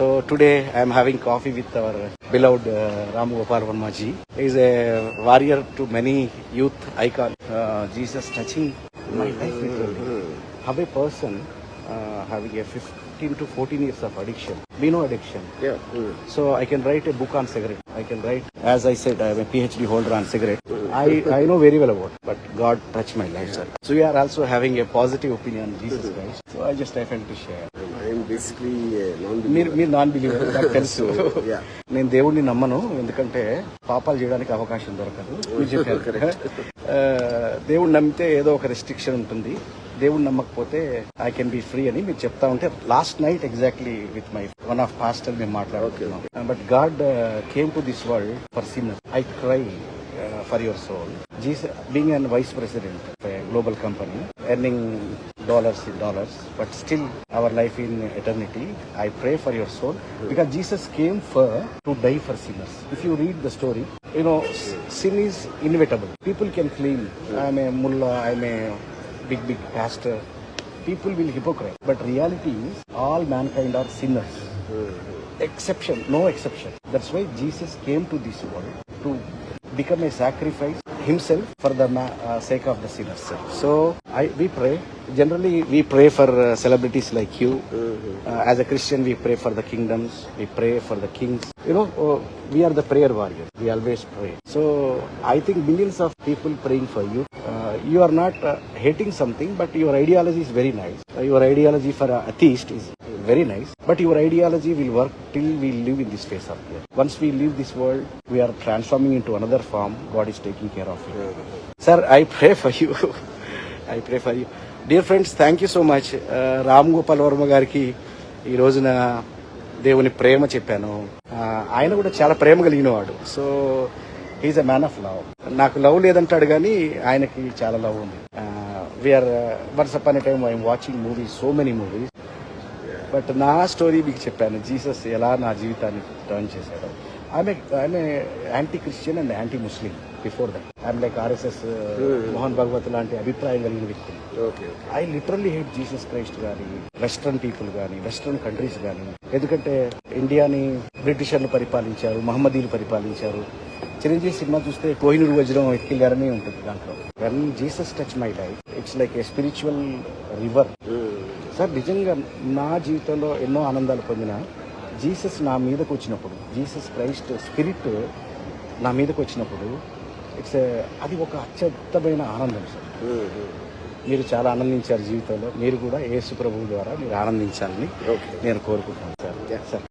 So today I am having coffee with our beloved uh, Ram Gopal. He is a warrior to many youth icon. Uh, Jesus touching my life literally. How a person uh, having a 15 to 14 years of addiction. We know addiction. Yeah. So I can write a book on cigarette. I can write, as I said, I am a PhD holder on cigarette. I, I know very well about, it, but God touched my life, sir. So we are also having a positive opinion on Jesus Christ. So I just I felt to share. Non-believer. మీరు మీరు non believer నాకు తెలుసు. నేను దేవుడిని నమ్మను ఎందుకంటే పాపాలు చేయడానికి అవకాశం దొరకదు. మీరు చెప్పారు. ఆ, దేవుడిని నమ్మితే ఏదో ఒక రెస్ట్రిక్షన్ ఉంటుంది. దేవుడిని నమ్మకపోతే ఐ కెన్ బి ఫ్రీ అని మీరు చెప్తా ఉంటే last night exactly with my one of pastor మేము మాట్లాడుతున్నాం but God came to this world for sinner I cry for your soul jeez being an vice president global company, earning dollars in dollars, but still our life in eternity. I pray for your soul because Jesus came for to die for sinners. If you read the story, you know sin is inevitable. People can claim I'm a mullah, I'm a big big pastor. People will hypocrite, but reality is all mankind are sinners. Exception, no exception. That's why Jesus came to this world to become a sacrifice himself for the ma- uh, sake of the sinners. So I we pray. Generally, we pray for uh, celebrities like you. Uh, as a Christian, we pray for the kingdoms. We pray for the kings. You know, uh, we are the prayer warriors. We always pray. So I think millions of people praying for you. Uh, you are not uh, hating something, but your ideology is very nice. Uh, your ideology for a atheist is very nice but your ideology will work till we live in this place of once we live this world we are transforming in to another form God is taking care of sir I pray for you I pray for you dear friends thank you so much Ram Gopal Varma గారికి ఈ రోజున దేవుని ప్రేమ చెప్పాను. ఆయన కూడా చాలా ప్రేమ కలిగిన వాడు so he's a man of love నాకు లవ్ లేదంటాడు కానీ ఆయనకి చాలా లవ్ ఉంది. వీఆర్ వర్స్ అప్ అనే time I'm watching movies so many movies but నా స్టోరీ మీకు చెప్పాను. జీసస్ ఎలా నా జీవితాన్ని టర్న్ చేశాడు. ఆమె ఆమె anti Christian and anti Muslim before that I'm like RSS Mohan Bhagwat లాంటి అభిప్రాయం కలిగిన వ్యక్తి. I literally hate Jesus Christ కానీ వెస్ట్రన్ పీపుల్ కానీ వెస్ట్రన్ కంట్రీస్ కానీ ఎందుకంటే ఇండియాని బ్రిటిషర్లు పరిపాలించారు మహమ్మదీలు పరిపాలించారు. చిరంజీవి సినిమా చూస్తే కోహినూరు వజ్రం ఎక్కిల్లారని ఉంటుంది దాంట్లో. When Jesus touch my life it's like a spiritual river sir నిజంగా నా జీవితంలో ఎన్నో ఆనందాలు పొందిన జీసస్ నా మీదకు వచ్చినప్పుడు జీసస్ క్రైస్ట్ స్పిరిట్ నా మీదకు వచ్చినప్పుడు ఇట్స్ అది ఒక అత్యద్భుతమైన ఆనందం సార్. మీరు చాలా ఆనందించారు జీవితంలో. మీరు కూడా యేసు ప్రభువు ద్వారా మీరు ఆనందించాలని. నేను కోరుకుంటున్నాను సార్. సార్.